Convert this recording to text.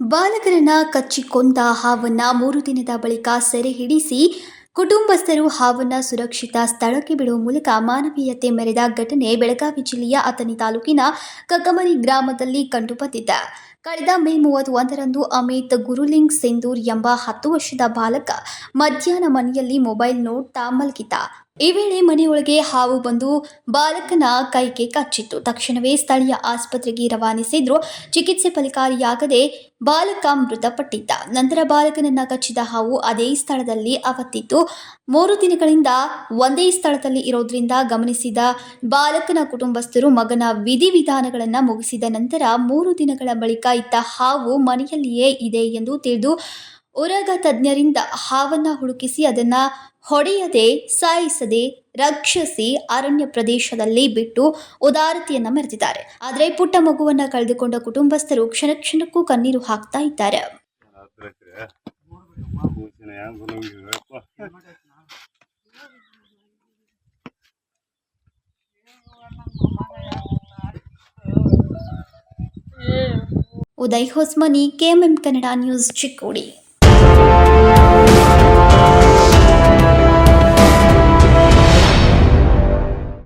ಬಾಲಕರನ್ನ ಕಚ್ಚಿಕೊಂಡ ಹಾವನ್ನ ಮೂರು ದಿನದ ಬಳಿಕ ಸೆರೆ ಹಿಡಿಸಿ ಕುಟುಂಬಸ್ಥರು ಹಾವನ್ನ ಸುರಕ್ಷಿತ ಸ್ಥಳಕ್ಕೆ ಬಿಡುವ ಮೂಲಕ ಮಾನವೀಯತೆ ಮೆರೆದ ಘಟನೆ ಬೆಳಗಾವಿ ಜಿಲ್ಲೆಯ ಅಥಣಿ ತಾಲೂಕಿನ ಕಕಮರಿ ಗ್ರಾಮದಲ್ಲಿ ಕಂಡುಬಂದಿದೆ. ಕಳೆದ ಮೇ ಮೂವತ್ತೊಂದರಂದು ಅಮಿತ್ ಗುರುಲಿಂಗ್ ಸಿಂಧೂರ್ ಎಂಬ ಹತ್ತು ವರ್ಷದ ಬಾಲಕ ಮಧ್ಯಾಹ್ನ ಮನೆಯಲ್ಲಿ ಮೊಬೈಲ್ ನೋಡ್ತಾ ಮಲಗಿದ್ದ. ಈ ವೇಳೆ ಮನೆಯೊಳಗೆ ಹಾವು ಬಂದು ಬಾಲಕನ ಕೈಗೆ ಕಚ್ಚಿತ್ತು. ತಕ್ಷಣವೇ ಸ್ಥಳೀಯ ಆಸ್ಪತ್ರೆಗೆ ರವಾನಿಸಿದ್ರು. ಚಿಕಿತ್ಸೆ ಫಲಕಾರಿಯಾಗದೆ ಬಾಲಕ ಮೃತಪಟ್ಟಿದ್ದ. ನಂತರ ಬಾಲಕನನ್ನ ಕಚ್ಚಿದ ಹಾವು ಅದೇ ಸ್ಥಳದಲ್ಲಿ ಅವತ್ತಿತ್ತು ಮೂರು ದಿನಗಳಿಂದ ಒಂದೇ ಸ್ಥಳದಲ್ಲಿ ಇರೋದ್ರಿಂದ ಗಮನಿಸಿದ ಬಾಲಕನ ಕುಟುಂಬಸ್ಥರು ಮಗನ ವಿಧಿವಿಧಾನಗಳನ್ನು ಮುಗಿಸಿದ ನಂತರ ಮೂರು ದಿನಗಳ ಬಳಿಕ ಇದ್ದ ಹಾವು ಮನೆಯಲ್ಲಿಯೇ ಇದೆ ಎಂದು ತಿಳಿದು ಉರಗ ತಜ್ಞರಿಂದ ಹಾವನ್ನ ಹುಡುಕಿಸಿ ಅದನ್ನ ಹೊಡೆಯದೆ, ಸಾಯಿಸದೆ, ರಕ್ಷಿಸಿ ಅರಣ್ಯ ಪ್ರದೇಶದಲ್ಲಿ ಬಿಟ್ಟು ಉದಾರತೆಯನ್ನ ಮೆರೆದಿದ್ದಾರೆ. ಆದರೆ ಪುಟ್ಟ ಮಗುವನ್ನ ಕಳೆದುಕೊಂಡ ಕುಟುಂಬಸ್ಥರು ಕ್ಷಣ ಕ್ಷಣಕ್ಕೂ ಕಣ್ಣೀರು ಹಾಕ್ತಾ ಇದ್ದಾರೆ. Uday Hosmani, K M M Kannada news Chikkodi. Thank you.